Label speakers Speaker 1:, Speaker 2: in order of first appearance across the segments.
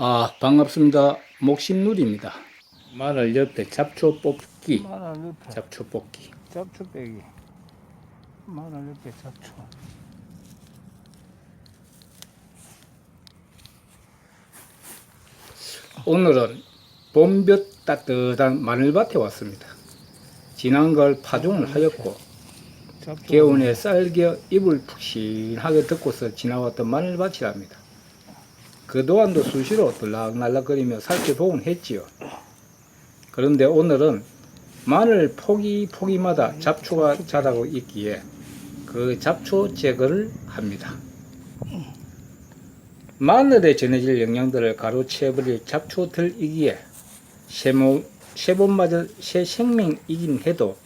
Speaker 1: 아, 반갑습니다. 목신누리입니다. 마늘 옆에 잡초 뽑기.
Speaker 2: 마늘 옆에
Speaker 1: 잡초 뽑기.
Speaker 2: 잡초 빼기 마늘 옆에 잡초
Speaker 1: 오늘은 봄볕 따뜻한 마늘밭에 왔습니다. 지난 걸 파종을 하였고 개운에 쌀겨 입을 푹신하게 덮고서 지나왔던 마늘밭이랍니다. 그동안도 수시로 들락날락거리며 살펴보곤 했지요. 그런데 오늘은 마늘 포기 포기마다 잡초가 자라고 있기에 그 잡초 제거를 합니다. 마늘에 전해질 영양들을 가로채버릴 잡초들이기에 세모, 세봄마저 새 생명이긴 해도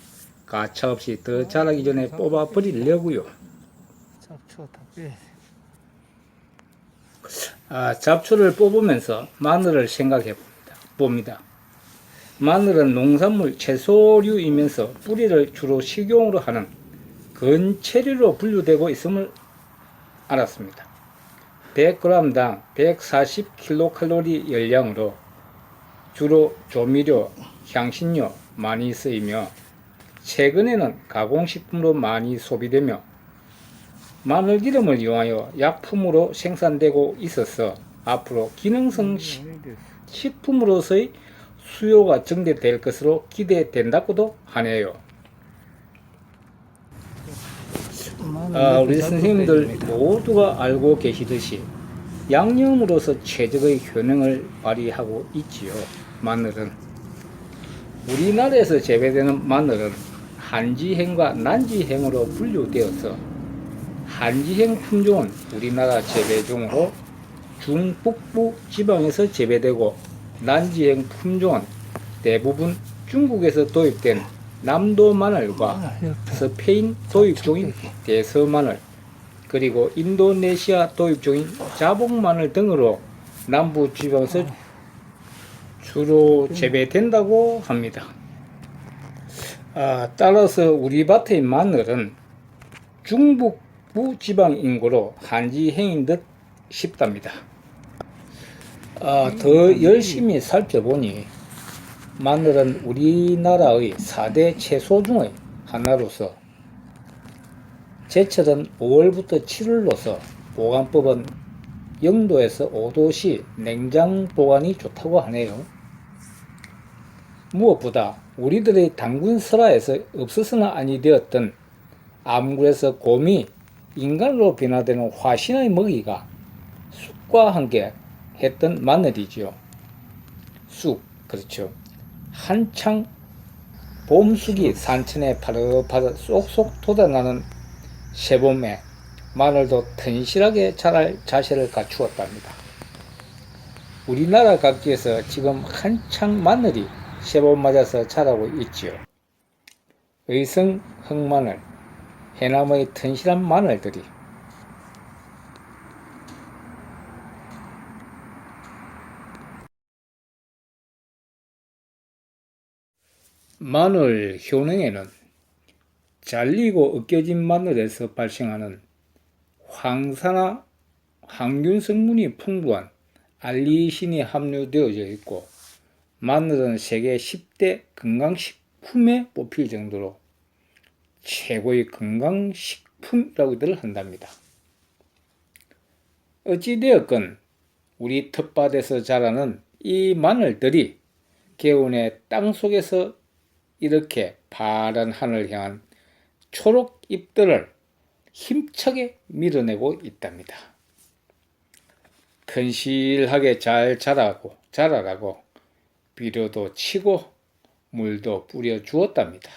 Speaker 1: 가차없이 더 자라기 전에 뽑아버리려고요.
Speaker 2: 잡초 다
Speaker 1: 아, 잡초를 뽑으면서 마늘을 생각해 봅니다. 마늘은 농산물 채소류이면서 뿌리를 주로 식용으로 하는 건체류로 분류되고 있음을 알았습니다. 100g당 140kcal 열량으로 주로 조미료, 향신료 많이 쓰이며 최근에는 가공식품으로 많이 소비되며 마늘 기름을 이용하여 약품으로 생산되고 있어서 앞으로 기능성 식-
Speaker 2: 많이 됐어.
Speaker 1: 식품으로서의 수요가 증대될 것으로 기대된다고도 하네요. 아, 우리 선생님들. 모두가 알고 계시듯이 양념으로서 최적의 효능을 발휘하고 있지요. 마늘은 우리나라에서 재배되는 마늘은 한지행과 난지행으로 분류되어서 한지행 품종은 우리나라 재배종으로 중북부 지방에서 재배되고 난지행 품종은 대부분 중국에서 도입된 남도 마늘과
Speaker 2: 마늘
Speaker 1: 스페인 도입종인 대서 마늘 그리고 인도네시아 도입종인 자복 마늘 등으로 남부 지방에서 주로 재배된다고 합니다. 아, 따라서 우리 밭의 마늘은 중북 부 지방 인구로 한지행인 듯 싶답니다. 아, 더 열심히 살펴보니 마늘은 우리나라의 4대 채소 중의 하나로서 제철은 5월부터 7월로서 보관법은 0도에서 5도시 냉장 보관이 좋다고 하네요. 무엇보다 우리들의 당군 설화에서 없어서는 아니 되었던 암굴에서 곰이 인간으로 변화되는 화신의 먹이가 쑥과 함께 했던 마늘이지요. 쑥, 그렇죠. 한창 봄쑥이 산천에 파릇파릇 쏙쏙 돋아나는 새봄에 마늘도 튼실하게 자랄 자세를 갖추었답니다. 우리나라 각지에서 지금 한창 마늘이 새봄 맞아서 자라고 있지요. 의성 흑마늘, 해남의 튼실한 마늘들이. 마늘 효능에는 잘리고 으깨진 마늘에서 발생하는 황산화 항균 성분이 풍부한 알리신이 함유되어져 있고 마늘은 세계 10대 건강식품에 뽑힐 정도로 최고의 건강식품이라고들 한답니다. 어찌되었건 우리 텃밭에서 자라는 이 마늘들이 개운의 땅 속에서 이렇게 파란 하늘 향한 초록 잎들을 힘차게 밀어내고 있답니다. 근실하게 잘 자라고 자라라고 비료도 치고 물도 뿌려 주었답니다.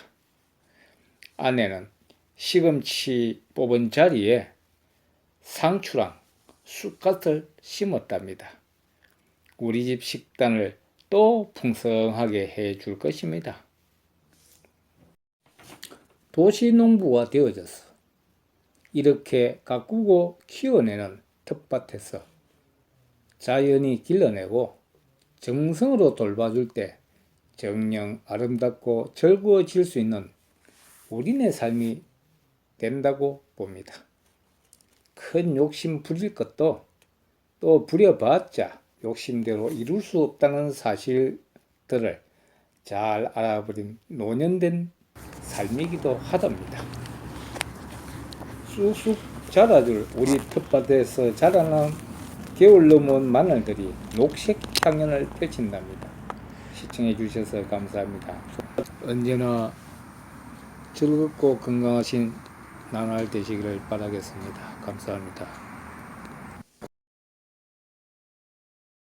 Speaker 1: 아내는 시금치 뽑은 자리에 상추랑 쑥갓을 심었답니다. 우리 집 식단을 또 풍성하게 해 줄 것입니다. 도시농부가 되어져서 이렇게 가꾸고 키워내는 텃밭에서 자연이 길러내고 정성으로 돌봐줄 때 정녕 아름답고 즐거워질 수 있는 우리네 삶이 된다고 봅니다. 큰 욕심 부릴 것도 또 부려봤자 욕심대로 이룰 수 없다는 사실들을 잘 알아버린 노년된 삶이기도 하답니다. 쑥쑥 자라줄 우리 텃밭에서 자라난 겨울 넘은 마늘들이 녹색 향연을 펼친답니다. 시청해 주셔서 감사합니다. 언제나 즐겁고 건강하신 나날 되시기를 바라겠습니다. 감사합니다.